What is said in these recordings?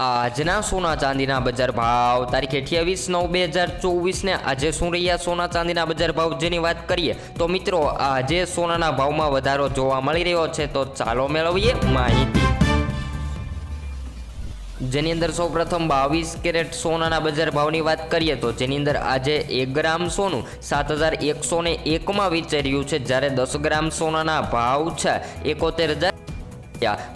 આજના સોના ચાંદીના બજાર ભાવ તારીખ અઠ્યાવીસ નવ બે હજાર ચોવીસને આજે શું રહ્યા સોના ચાંદીના બજાર ભાવ જેની વાત કરીએ તો મિત્રો આજે સોનાના ભાવમાં વધારો જોવા મળી રહ્યો છે તો ચાલો મેળવીએ માહિતી. જેની અંદર સૌ પ્રથમ બાવીસ કેરેટ સોનાના બજાર ભાવની વાત કરીએ તો જેની અંદર આજે એક ગ્રામ સોનું સાત હજાર એકસો ને એકમાં વિચાર્યું છે જ્યારે દસ ગ્રામ સોનાના ભાવ છે એકોતેર હજાર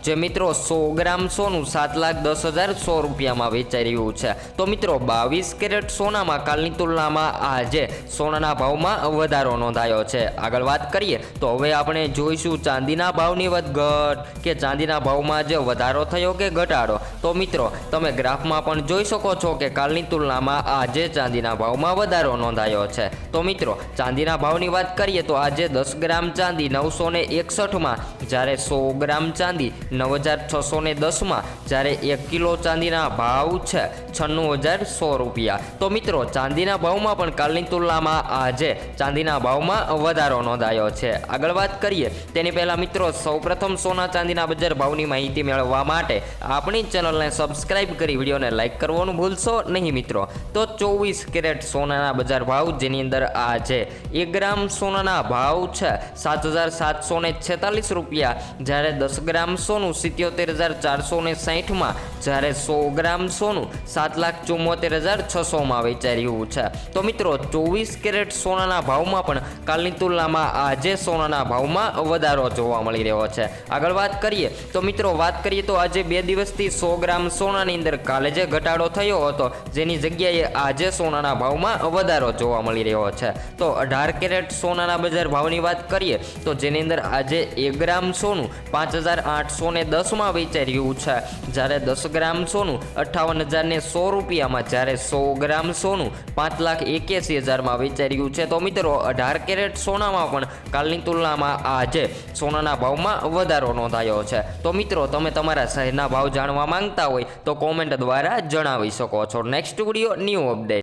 જે મિત્રો સો ગ્રામ સોનું સાત લાખ દસ હજાર સો રૂપિયામાં વેચાઈ રહ્યું છે. તો મિત્રો, બાવીસ કેરેટ સોનામાં કાલની તુલનામાં આજે સોનાના ભાવમાં વધારો નોંધાયો છે. આગળ વાત કરીએ, તો હવે આપણે જોઈશું ચાંદીના ભાવની વધઘટ કે ચાંદીના ભાવમાં જે વધારો થયો કે ઘટાડો. તો મિત્રો, તમે ગ્રાફમાં પણ જોઈ શકો છો કે કાલની તુલનામાં આજે ચાંદીના ભાવમાં વધારો નોંધાયો છે. તો મિત્રો, ચાંદીના ભાવની વાત કરીએ તો આજે દસ ગ્રામ ચાંદી નવસો ને એકસઠમાં, જ્યારે સો ગ્રામ ચાંદી નવ હજાર છસો ને દસમાં, જ્યારે એક કિલો ચાંદીના ભાવ છે છન્નું હજાર સો રૂપિયા. તો મિત્રો, ચાંદીના ભાવમાં પણ કાલની તુલનામાં આજે ચાંદીના ભાવમાં વધારો નોંધાયો છે. આગળ વાત કરીએ, તેની પહેલાં મિત્રો, સૌપ્રથમ સોના ચાંદીના બજાર ભાવની માહિતી મેળવવા માટે આપણી ચેનલને સબસ્ક્રાઇબ કરી વિડીયોને લાઇક કરવાનું ભૂલશો નહીં મિત્રો. તો ચોવીસ કેરેટ સોનાના બજાર ભાવ, જેની અંદર આજે એક ગ્રામ સોનાના ભાવ છે સાત હજાર સાતસો ને છેતાલીસ રૂપિયા, જ્યારે દસ ગ્રામ સોનું સિત્યોતેર હજાર ચારસો ને સાહીઠમાં, જ્યારે સો ગ્રામ સોનું સાત લાખ ચુમ્મોતેર હજાર છસોમાં વેચાઈ છે. તો મિત્રો, ચોવીસ કેરેટ સોનાના ભાવમાં પણ કાલની તુલનામાં આજે સોનાના ભાવમાં વધારો જોવા મળી રહ્યો છે. આગળ વાત કરીએ, તો મિત્રો, વાત કરીએ તો આજે બે દિવસથી સો ગ્રામ સોનાની અંદર કાલે જે ઘટાડો થયો હતો, જેની જગ્યાએ આજે સોનાના ભાવમાં વધારો જોવા મળી રહ્યો છે. તો અઢાર કેરેટ સોનાના બજાર ભાવની વાત કરીએ, તો જેની અંદર આજે એક ગ્રામ સોનું પાંચ હજાર આઠસો ને દસમાં વેચાઈ રહ્યું છે. જ્યારે દસ ગ્રામ સોનું અઠ્ઠાવન હજાર ને સો રૂપિયામાં, જ્યારે સો ગ્રામ સોનું પાંચ લાખ એક્યાસી હજારમાં વેચાઈ રહ્યું છે. તો મિત્રો, અઢાર કેરેટ સોનામાં પણ કાલની તુલનામાં આજે સોનાના ભાવમાં વધારો નોંધાયો છે. તો મિત્રો, તમે તમારા શહેરના ભાવ જાણવા માંગતા હોય તો કોમેન્ટ દ્વારા જણાવી શકો છો. Next video new update